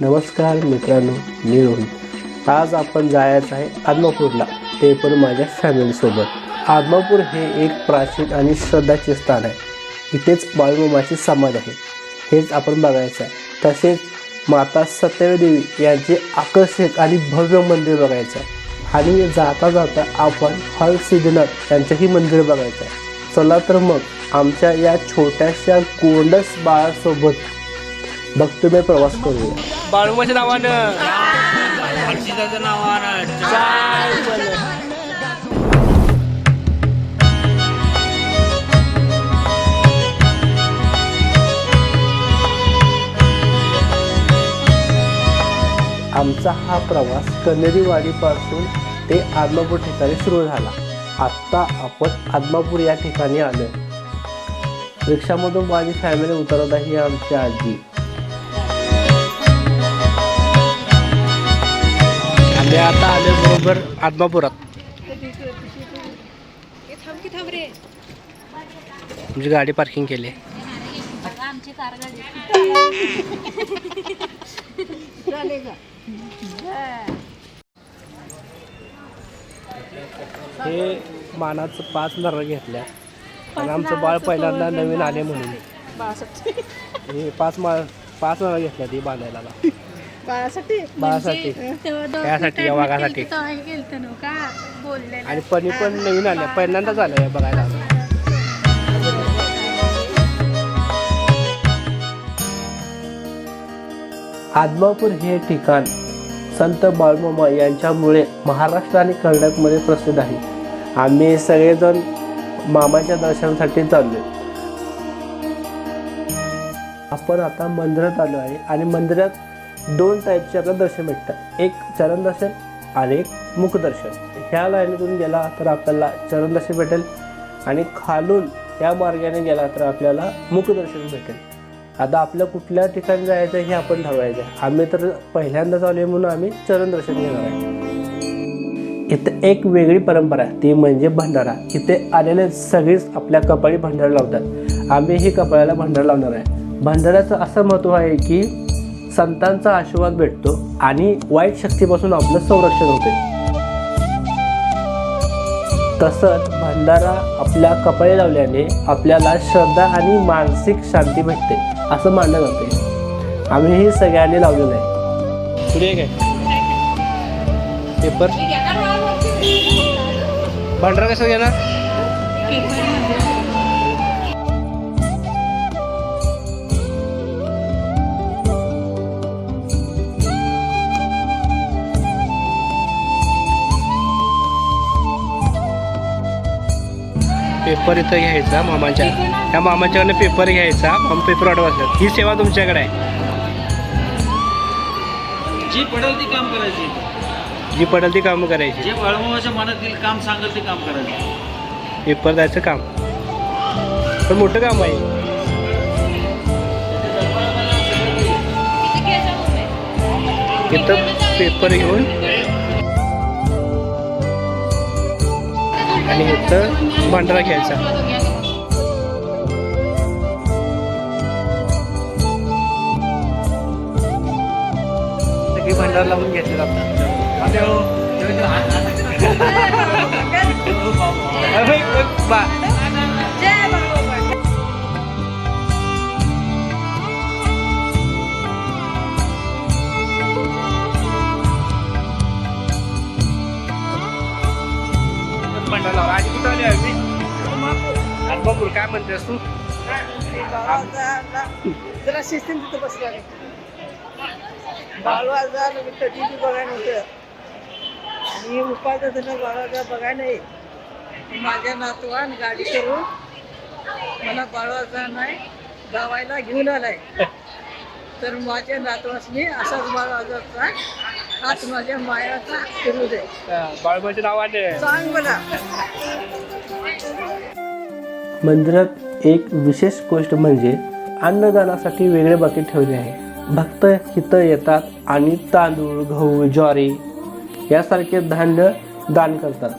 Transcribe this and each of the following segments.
नमस्कार मित्रांनो मी रोहित. आज आपण जायचं आहे आदमापूरला. ते पण माझ्या फॅमिलीसोबत आदमापूर हे एक प्राचीन आणि श्रद्धाचे स्थान आहे. इथेच बाळूमामाची समाज आहे. हेच आपण बघायचं आहे. तसेच माता सत्यदेवी देवी यांचे आकर्षक आणि भव्य मंदिर बघायचं आहे. आणि जाता जाता आपण हल सिद्धनाथ यांचंही मंदिर बघायचं आहे. चला तर मग आमच्या या छोट्याशा गोंडस बाळासोबत भक्तिमय प्रवास करूया. बाळूमाच्या नावानं. नावानं आमचा हा प्रवास कनेरीवाडीपासून ते आदमापूर ठिकाणी सुरू झाला. आत्ता आपण आदमापूर या ठिकाणी आलो रिक्षामधून माझी फॅमिली उतरत आहे आमची आजी. आम्ही आता आलो बरोबर आदमापुरात. तुमची गाडी पार्किंग केली. हे मानाचं पाच नर घेतल्या. आणि आमचं बाळ पहिल्यांदा नवीन आले म्हणून. हे पाच मा पाच नर घेतल्या ती बांधायला. बाळासाठी? बाळासाठी. त्यासाठी, या वाघासाठी. आणि पणी पण नवीन आल्या पहिल्यांदाच आल्या बघायला. आदमापूर हे ठिकाण संत बाळमामा यांच्यामुळे महाराष्ट्र आणि कर्नाटकमध्ये प्रसिद्ध आहे. आम्ही सगळेजण मामाच्या दर्शनासाठी चाललोय. आपण आता मंदिरात आलो आहे आणि मंदिरात दोन टाईपचे आपल्याला दर्शन भेटतात. एक चरण दर्शन आणि एक मुखदर्शन. ह्या लाईनीतून गेला तर आपल्याला चरण दर्शन भेटेल आणि खालून या मार्गाने गेला तर आपल्याला मुखदर्शन भेटेल. आता आपल्या कुठल्या ठिकाणी जायचं हे आपण ठरवायचं आहे. आम्ही तर पहिल्यांदाच आलो आहे म्हणून आम्ही चरण दर्शन घेणार आहे. इथं एक वेगळी परंपरा आहे. ती म्हणजे भंडारा. इथे आलेले सगळेच आपल्या कपाळी भंडारा लावतात. आम्ही हे कपाळाला भंडारा लावणार आहे. भंडाऱ्याचं असं महत्त्व आहे की संतांचा आशीर्वाद भेटतो आणि वाईट शक्तीपासून आपलं संरक्षण होते. तसंच भंडारा आपल्या कपाळी लावल्याने आपल्याला श्रद्धा आणि मानसिक शांती भेटते असं मानलं जाते. आम्हीही सगळ्यांनी लावलेलं आहे. पुढे काय पेपर. भंडारा कसं घेणार? पेपर इथं घ्यायचा मामाच्या. त्या मामाच्याकडनं पेपर घ्यायचा. मामा पेपर वाचतात ही सेवा तुमच्याकडे आहे. जी पडेल ती काम करायची. जी पडेल ती कामं करायची. जे बाळमामाच्या मनातील काम सांगेल ते काम करायचं. पेपर द्यायचं काम. पण मोठं काम आहे. इथं पेपर घेऊन आणि इथं भांडारा घ्यायचा सगळी लावून घेतले जातात भांडारा आणि कुठं आली आम्ही आत्मापूर काय म्हणतेस तू? जरा शिस्तीन तिथं बसला बाळू आजार कधी बी बघायला नव्हतं आणि उपाय तर बाळू बघायला नाही माझ्या नातवान गाडी करून मला बाळू आजार नाही गावायला घेऊन आलाय. तर माझ्या नातवासनी असाच बाळू आजारचा हात माझ्या मायाचा फिरू दे. बाळबाचे नाव आले सांग मला. मंदिरात एक विशेष गोष्ट म्हणजे अन्नदानासाठी वेगळे बाकी ठेवले आहे. भक्त इथं येतात आणि तांदूळ गहू ज्वारी यासारखे धान्य दान करतात.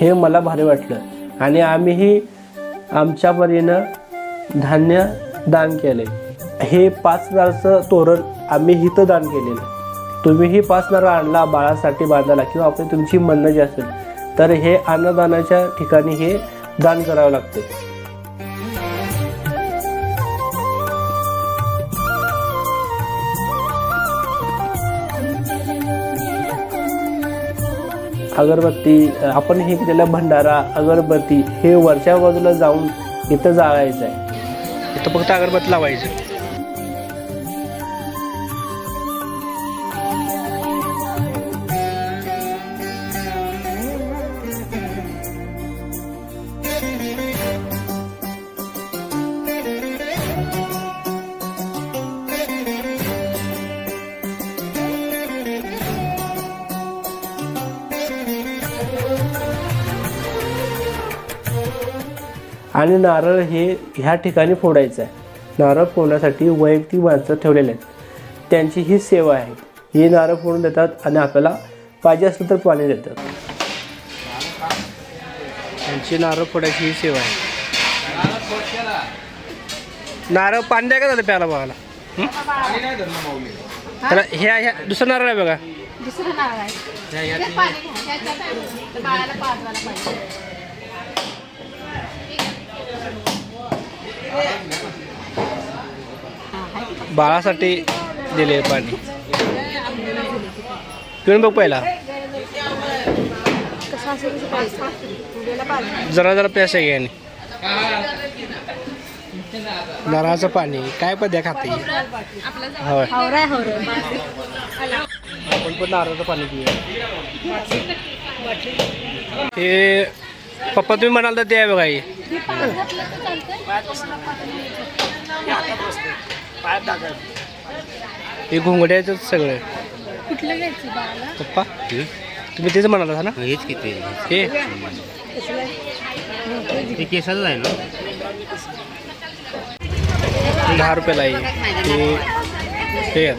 हे मला भारी वाटलं आणि आम्हीही आमच्या परीनं धान्य दान केले. हे पाच नारचं तोरण आम्ही हिथं दान केलेलं. तुम्हीही पाच नारळ आणला बाळासाठी बांधायला किंवा आपली तुमची म्हणणं जी असेल तर हे अन्नदानाच्या ठिकाणी हे दान करावं लागते. अगरबत्ती आपण हे केलेलं भंडारा अगरबत्ती हे वरच्या बाजूला जाऊन इथं जाळायचं आहे. इथं फक्त अगरबत्ती लावायचं. आणि नारळ हे ह्या ठिकाणी फोडायचं आहे. नारळ फोडण्यासाठी वैयक्तिक माणसं ठेवलेले आहेत. त्यांची ही सेवा आहे. हे नारळ फोडून देतात आणि आपल्याला पाहिजे असलं तर पाणी देतात. त्यांची नारळ फोडायची ही सेवा आहे. नारळ पाणी द्या का झालं प्याला बघायला? हं? त्याला ह्या ह्या दुसरं नारळ आहे बघा. दुसरं नाव आहे. बाळासाठी दिले पाणी. पिऊन बघ पहिला. जरा जरा प्यास आहे याने. नारळाचं पाणी. काय पद्या खाते. होय. आपण पण नारळाचं पाणी पिऊया. हे पप्पा तुम्ही म्हणाल तर ते आहे बघा हे. हे घोंगड्याचं सगळं कुठलं घ्यायचं बाळाला? पप्पा तुम्ही तेच म्हणाला ना? हेच किती हे? ते केसाचं आहे ना? दहा रुपयाला आहे. हे हे.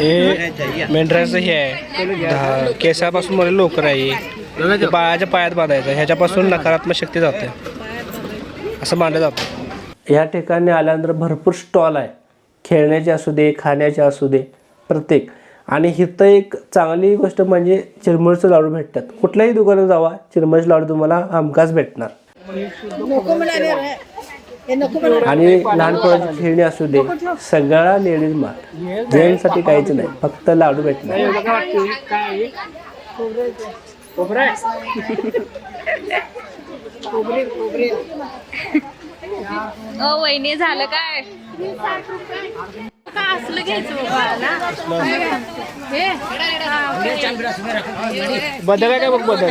हे मेंढराचं हे आहे. केसापासून मध्ये लोकर आहे बाळाच्या पायात बांधायचं ह्याच्यापासून नकारात्मक शक्ती जाते. असं मानलं जातं. या ठिकाणी आल्यानंतर भरपूर स्टॉल आहे. खेळण्याचे असू दे खाण्याचे असू दे प्रत्येक. आणि इथं एक चांगली गोष्ट म्हणजे चिरमुरचं लाडू भेटतात. कुठल्याही दुकानात जावा चिरमुरचे लाडू तुम्हाला हमखास भेटणार. आणि लहान पोरांची खेळणी असू दे सगळा लेडीज माल जेंट्ससाठी काहीच नाही फक्त लाडू भेटणार. ओ वहिनी झालं काय? का असलं घ्यायचं ओके. बदल आहे का बघ बदल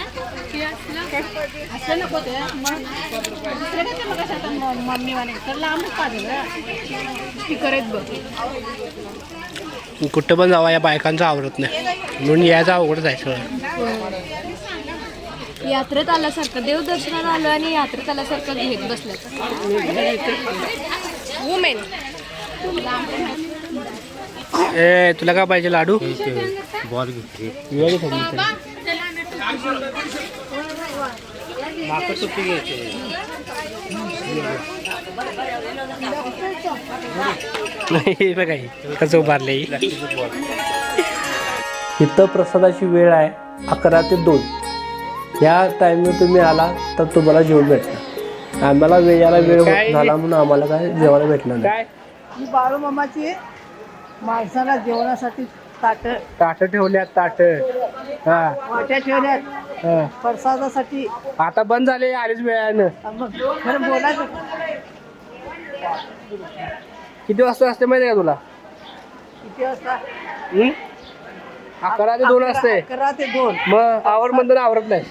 असलं नको ते मग दुसरं काय ते मग असं आता म- मम्मी वाले तर लांबच पाहिजे आहेत बघ कुठं पण जावा या बायकांचं आवडत नाही. म्हणून यायचं अवघड आहे सगळं. यात्रेत आल्यासारखं देवदर्शनाला आलो आणि यात्रेत आल्यासारखं घेत बसल्याचं वुमेन ए तुला काय पाहिजे लाडू? बॉल घेतली. माकड सुट्टी घ्यायची. नाही बघा कसं उभारले इथं प्रसादाची वेळ आहे अकरा ते दोन. या टाइमवर तुम्ही आला तर तुम्हाला जेवण भेटणार. आम्हाला वेळाला वेळ होत झाला म्हणून आम्हाला काय जेवायला भेटणार नाही. ही बाळूमामाची माणसाला जेवणासाठी ताट. ताट ठेवल्यात ताट. हा. वाट्या ठेवल्यात. हा. प्रसादासाठी. आता बंद झाले आलीच वेळानं. मग खरं बोलायचं. किती वाजता असते माहिती आहे का तुला? किती वाजता? हं? अकरा ते दोन असते अकरा ते दोन. मग आवर मंदिर आवरत नाही.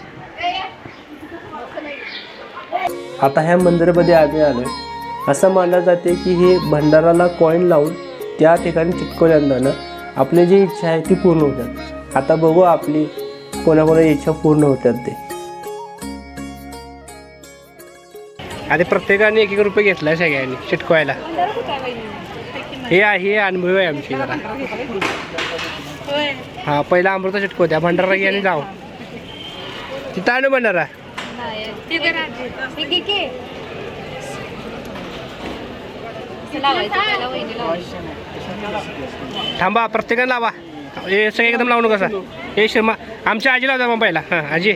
आता ह्या मंदिरामध्ये आम्ही आलोय. असं मानलं जाते की हे भंडाराला कॉईन लावून त्या ठिकाणी चिटकवल्यानं आपली जी इच्छा आहे ती पूर्ण होतात. आता बघू आपली कोणाकोणा इच्छा पूर्ण होतात ते. आता प्रत्येकाने एक एक रुपये घेतलाय सगळ्यांनी चिटकवायला हे आहे हे अनुभव आहे आमची जरा. हा पहिला अमृता चिटकव द्या भंडारा घे आणि जाऊ. तिथं आणू भंडारा. हे लावायची. थांबा प्रत्येकानं लावा. हे सगळे एकदम लावू नका हे शर्मा आमच्या आजी लावता मग पहिला. हां आजी.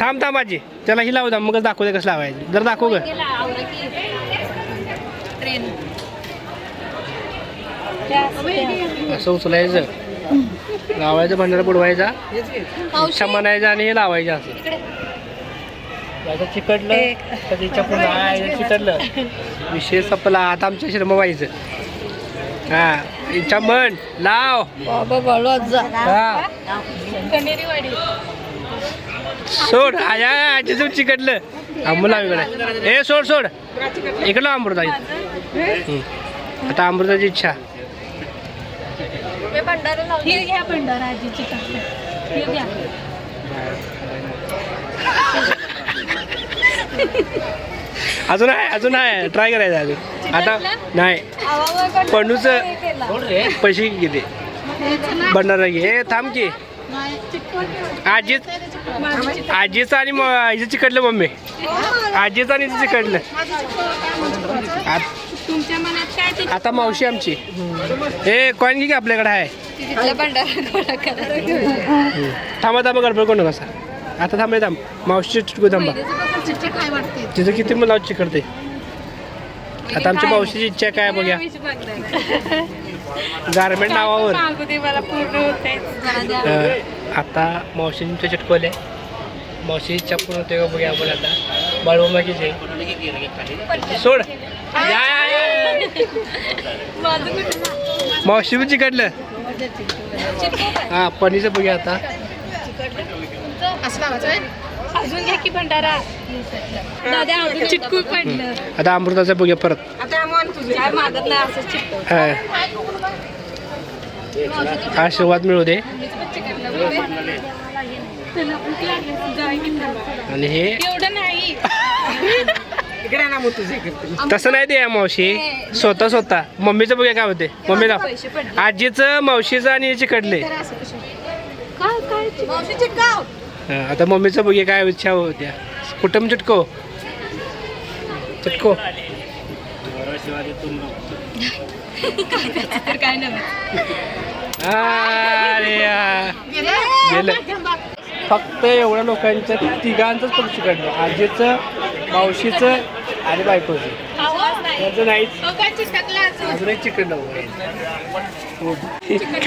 थांब थांब आजी. त्याला ही लावू द्या मगच दाखवू दे कसं लावायचं. जर दाखवू ग. असं उचलायचं. लावायचं भंडारा बुडवायचा इच्छा म्हणायचं आणि हे लावायचं असं. आता चिकटलं तर तिच्या पुन्हा चिकटलं. विषय संपला आता आमच्या श्रम व्हायचं हा इच्छा म्हण लाव. बाबा बाळू जा. हा. कण्हेरीवाडी. सोड आया आजीचं चिकटलं. आंबूला इकडे. ए सोड सोड. इकडं अमृता हम्म. आता अमृताची इच्छा. हे घ्या भंडारा आजीची टाकलं. हे घ्या. अजून आहे अजून आहे. ट्राय करायचं अजून. आता नाही. पंडूचं पैसे किती? भंडारा घे ए, थांब की. नाही, चिकटवलं. आजीच आणि म- हिचं चिकटलं मम्मी. आजीचं आणि हिचं चिकटलं? आत- तुमच्या मनात काय ते आता मावशी आमची. हे कॉईन घे की आपल्याकडे आहे. थांबा थांबा गडबड कोण कसा आता थांबे थांब. मावशी चिटकू थांबा. बघा काय वाटते? तिचं किती मला चिकटते आता आमच्या मावशीची इच्छा काय बघूया. गारमेंट नावावर. मागू दे मला पूर्ण होते अं, आता मावशींच्या चिटकवले मावशी इच्छा पूर्ण होते का बघूया आपण आता? बाळूमाची जय सोड. या, या, या. मावशी पण चिकटलं. हा पनीचं बघूया आता. असं लावायचं होय? अजून घ्या की भंडारा. दादा अजून चिटकू पडलं आता अमृताचं बघूया परत. काय मागत नाही असं चिटकव हा. आशीर्वाद मिळू दे. आणि हे एवढं नाही. तसं नाही ते मावशी. स्वतः स्वतः. मम्मीचं बघूया काय होते मम्मीला पैसे पडले. आजीचं मावशीचं आणि याची कडले काय काय मावशी चिटकाव. आता मम्मीचं बघूया काय इच्छा होत्या. कुठं चिटको? चिटको. काय. गेलं फक्त एवढ्या लोकांच्या तिघांचंच पण चिकटलं आजीचं मावशीचं आणि बायकोचं. त्याचं नाहीच. हो अजून. एक चिकटलं.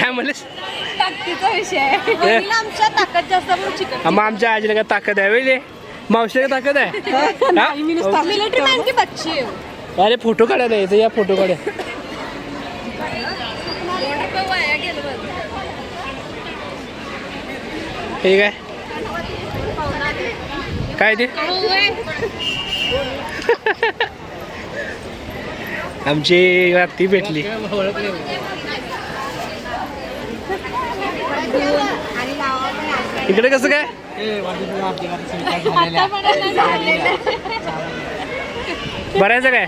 काय म्हणलेस? ताकदीचा विषय आहे. वहिनीला आमच्या ताकद जास्त म्हणून चिकन मग आमच्या आजीला काय ताकद आहे वय मावशीला काय ताकद आहे? हा? मिलिटरी मॅन की बच्ची आहे. अरे फोटो काढा नाही या फोटो काढा. वाया गेलं बघ हे काय? काय ते? आमची रात्री भेटली. इकडे कसं काय? बरायचं काय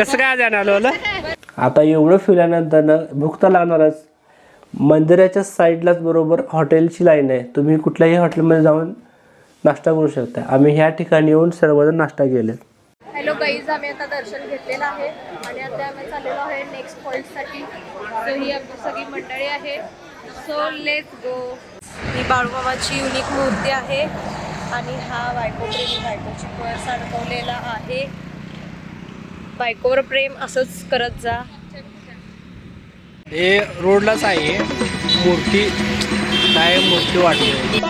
कसं काय आज आलो? आता एवढं फिरल्यानंतर ना भूक तर लागणारच. मंदिराच्या साईडलाच बरोबर हॉटेलची लाईन आहे. तुम्ही कुठल्याही हॉटेलमध्ये जाऊन नाश्ता करू शकता. आम्ही ह्या ठिकाणी येऊन सर्वजण नाश्ता केले. हॅलो गाईज आम्ही आता दर्शन घेतलेलं आहे. आणि आता आम्ही चाललेलो आहे नेक्स्ट पॉईंटसाठी ही आपली सगळी मंडळी आहे. सो लेट गो ही बाळूमामाची युनिक मूर्ती आहे आणि हा बायको प्रेम बायकोची पर्स अडकवलेला आहे. बायकोवर प्रेम असंच करत जा. हे रोडलाच आहे. मूर्ती काय मूर्ती वाटते.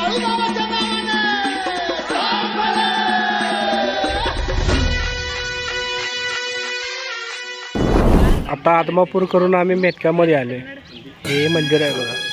आता आदमापूर करून आम्ही मेटकामध्ये आले हे मंदिर आहे बघा.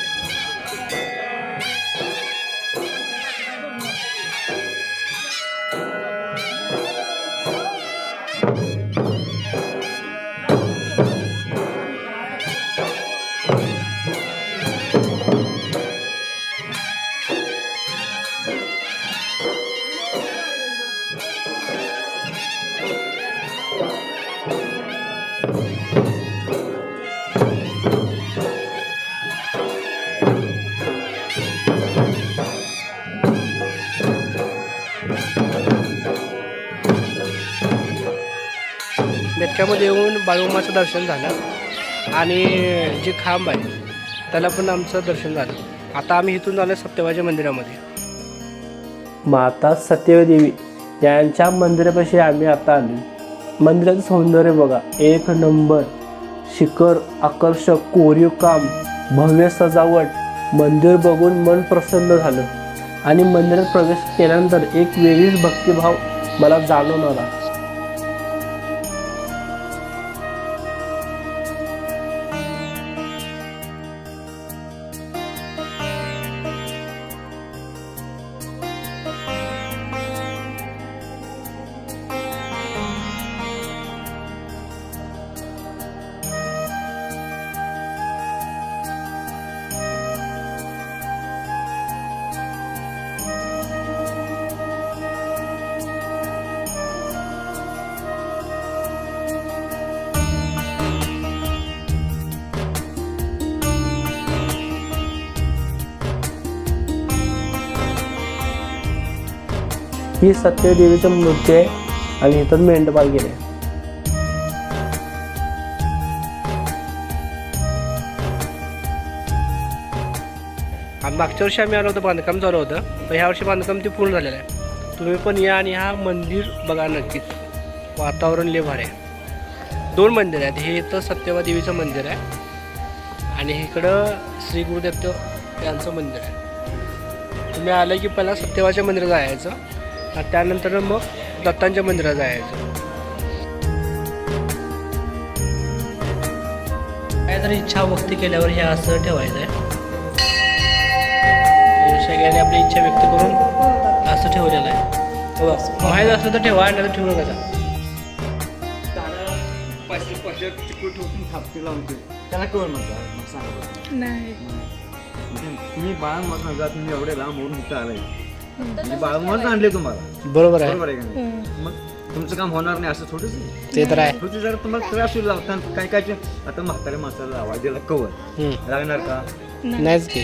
कक्षामध्ये येऊन बाळूमाचं दर्शन झालं. आणि जे खांब आहे त्याला पण आमचं दर्शन झालं. आता आम्ही इथून झालं सत्यवाच्या मंदिरामध्ये. माता सत्यदेवी यांच्या मंदिरापाशी आम्ही आता आलो मंदिराचं सौंदर्य बघा. एक नंबर. शिखर आकर्षक कोरीव काम भव्य सजावट. मंदिर बघून मन प्रसन्न झालं. आणि मंदिरात प्रवेश केल्यानंतर एक वेगळीच भक्तिभाव मला जाणून आला. ही सत्यदेवीचं मूर्ती आहे आणि इथं मेंढपाळ गेले. मागच्या वर्षी आम्ही आलो होतो बांधकाम चालू होतं. पण ह्या वर्षी बांधकाम ते पूर्ण झालेलं आहे. तुम्ही पण या आणि हा मंदिर बघा नक्कीच. वातावरण लय भारी आहे. दोन मंदिर आहेत. हे इथं सत्यवा देवीचं मंदिर आहे. आणि इकडं श्री गुरुदेव यांचं मंदिर आहे. तुम्ही आलं की पहिला सत्यवाच्या मंदिरात जायचं. आणि त्यानंतर मग दत्तांच्या मंदिरात जायचं. काहीतरी इच्छा व्यक्त केल्यावर हे असं ठेवायचं आहे. सगळ्यांनी आपली इच्छा व्यक्त करून असं ठेवलेलं आहे. माहीत असलं तर ठेवा नाही तर ठेवू नका त्याला कवर म्हणतात मग म्हणजे तुम्ही बाळांमधून नका तुम्ही एवढे लांब होऊन इथं आलाय. मी बाळांमधून आणले तुम्हाला. बरोबर आहे. बरोबर आहे का नाही? मग तुमचं काम होणार नाही असं थोडंच. ते तर आहे. थोडी जरा तुम्हाला त्रास होईल लावता काय काय ते- आता म्हाताऱ्या माणसाला लावा दिला कवर. हम्म. लागणार का? नाहीच की.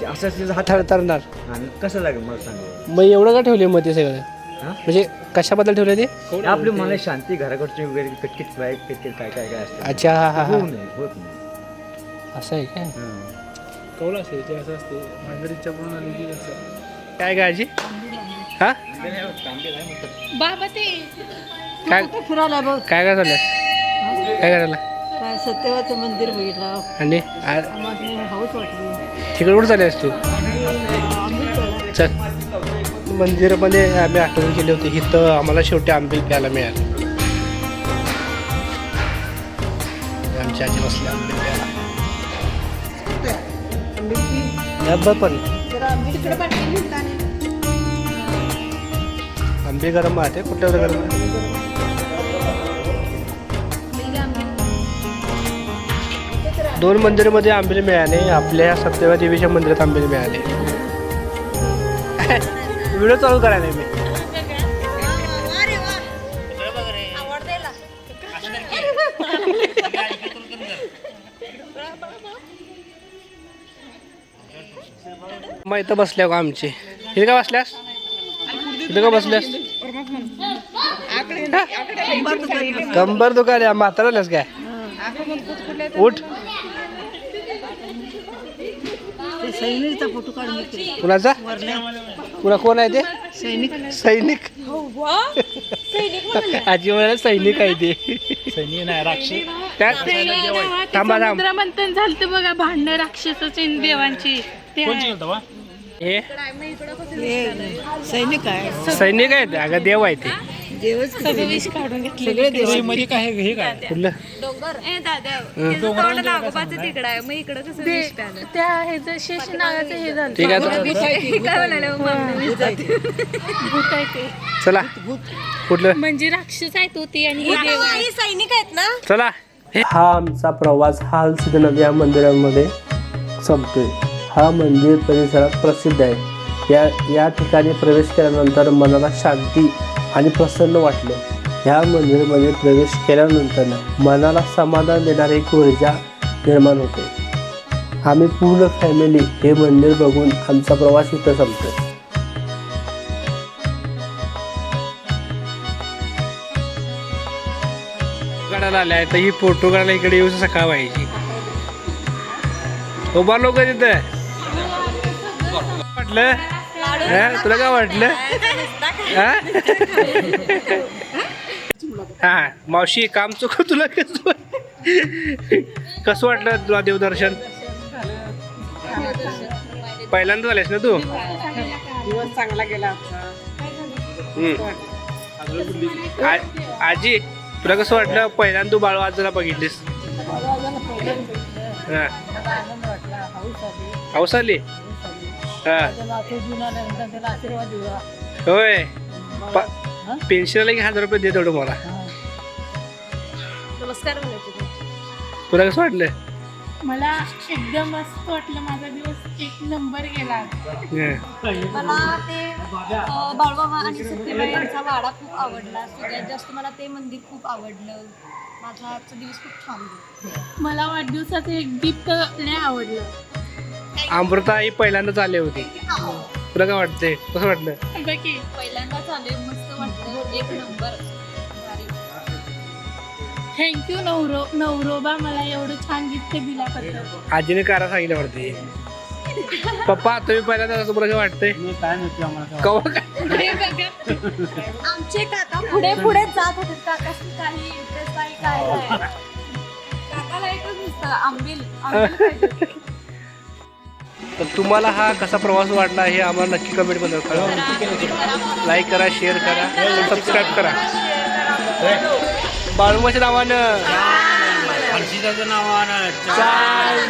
ते असं तिचा हात थर तरणार आणि कसं लागेल मला सांगा? मग एवढं का ठेवले मग ते सगळं? हा? म्हणजे कशाबद्दल ठेवले ते? आपली मला शांती घराकडची वगैरे कटकिट फ्राय कटकिट काय काय काय असतं. अच्छा हा हा हा. होऊ नये होत नाही. असं आहे काय? हं. कौल ते असं असते. भांडरीच्या पूर्ण आली असं. काय काळजी हा? बाबा ते काय फिरायला बघ. काय काय चाललं काय करायला? काय सत्यवाचं मंदिर बघितलं. आणि हाऊस वाटली. तिकडे कुठं चालली तू? चल. मंदिरामध्ये आम्ही आठवण केली होती. इथं आम्हाला शेवटी आंबील प्यायला मिळालं. आमच्या आजी बसले आंबील प्यायला. डब्बा पण. आंबे गरम आहे कुठल्या गरम आहे दोन मंदिरामध्ये आंबेले मिळाले. आपल्या सत्यवा देवीच्या मंदिरात आंबेले मिळाले. व्हिडिओ चालू करायला मी. मग इथं बसल्या का आमची. इथे का बसल्यास? इथं का बसल्यास? कंबर दुखायला म्हाताराल्यास काय? उठ. कुणाचा? कुणा कोण आहे ते? सैनिक. सैनिक. आजी म्हणाले सैनिक आहे ते. काय? थांबा थांब. समुद्र मंथन झालं बघा भांडण राक्षसाची आणि देवांची. ते आहे. हे? हे सैनिक आहे. सैनिक आहे ते अगं देव आहे ते. देवच सगळं विष काढून घेतलं सगळे देव कुठलं ए दादा त्याचं तोंड नागोबाचं तिकडं आहे मग इकडं कसं विष प्यालं? त्या हे जे शेष नागाचं हे झालं. ठीक आहे तर- काय म्हणाले मग मम्मी? भूत आहे ते. चला. कुठलं? म्हणजे राक्षस आहेत होती आणि हे देव आहे हे सैनिक आहेत ना? चला. हा आमचा प्रवास हाल सिद्धनाथ या मंदिरामध्ये संपतोय. हा मंदिर परिसरात प्रसिद्ध आहे. या या ठिकाणी प्रवेश केल्यानंतर मनाला शांती आणि प्रसन्न वाटलं. ह्या मंदिरमध्ये प्रवेश केल्यानंतर मनाला समाधान देणारी एक ऊर्जा निर्माण होते. आम्ही पूर्ण फॅमिली हे मंदिर बघून आमचा प्रवास इथं संपतो. आलाय तर ही फोटो काढायला इकडे येऊन सकाळ व्हायची उभा लोक तिथं. म्हटलं हा? तुला काय वाटलं? हा? हा मावशी काम चुक तुला कसं कसं वाटलं तुला देवदर्शन? पहिल्यांदा झालेस ना तू? दिवस चांगला गेला आजी तुला कसं वाटलं? पहिल्यांदा तू बाळ वाजला बघितलीस. हा. हाऊस आली? हा. जुना नंतर त्याला आशीर्वाद होय. पेन्शनला की हजार रुपये दे तेवढं मला. नमस्कार म्हणायचे तुला कसं वाटलं? मला एकदम मस्त वाटलं. माझा दिवस एक नंबर गेला. हा. मला ते अ, बाळूमामा आणि सत्यबाई यांचा वाडा खूप आवडला. सगळ्यात जास्त मला ते मंदिर खूप आवडलं. माझा आजचा दिवस खूप छान गेला. मला वाढदिवसाचं एक गिफ्ट लय आवडलं. अमृता ही पहिल्यांदाच आली होती. तुला काय वाटतंय? कसं वाटलं? पहिल्यांदाच आले मस्त वाटलं. एक नंबर. थँक्यू नवरो नवरोबा मला एवढं छान गिफ्ट दिल्याबद्दल आजीने कारा सांगितलं वाटते. पप्पा तुम्ही पहिल्यांदा असं तुला काय वाटतंय काय पुढे बघा. आमचे काका पुढे पुढे जात होते. काकाशी काही इंटरेस्ट नाही काय काकाला एकच नुसतं आंबील आंबील. तर तुम्हाला हा कसा प्रवास वाटला हे आम्हाला नक्की कमेंटमध्ये कळवा. लाईक करा शेअर करा सबस्क्राईब करा. बाळूमाच्या नावानं हर्षिताचं नाव आणा. चाल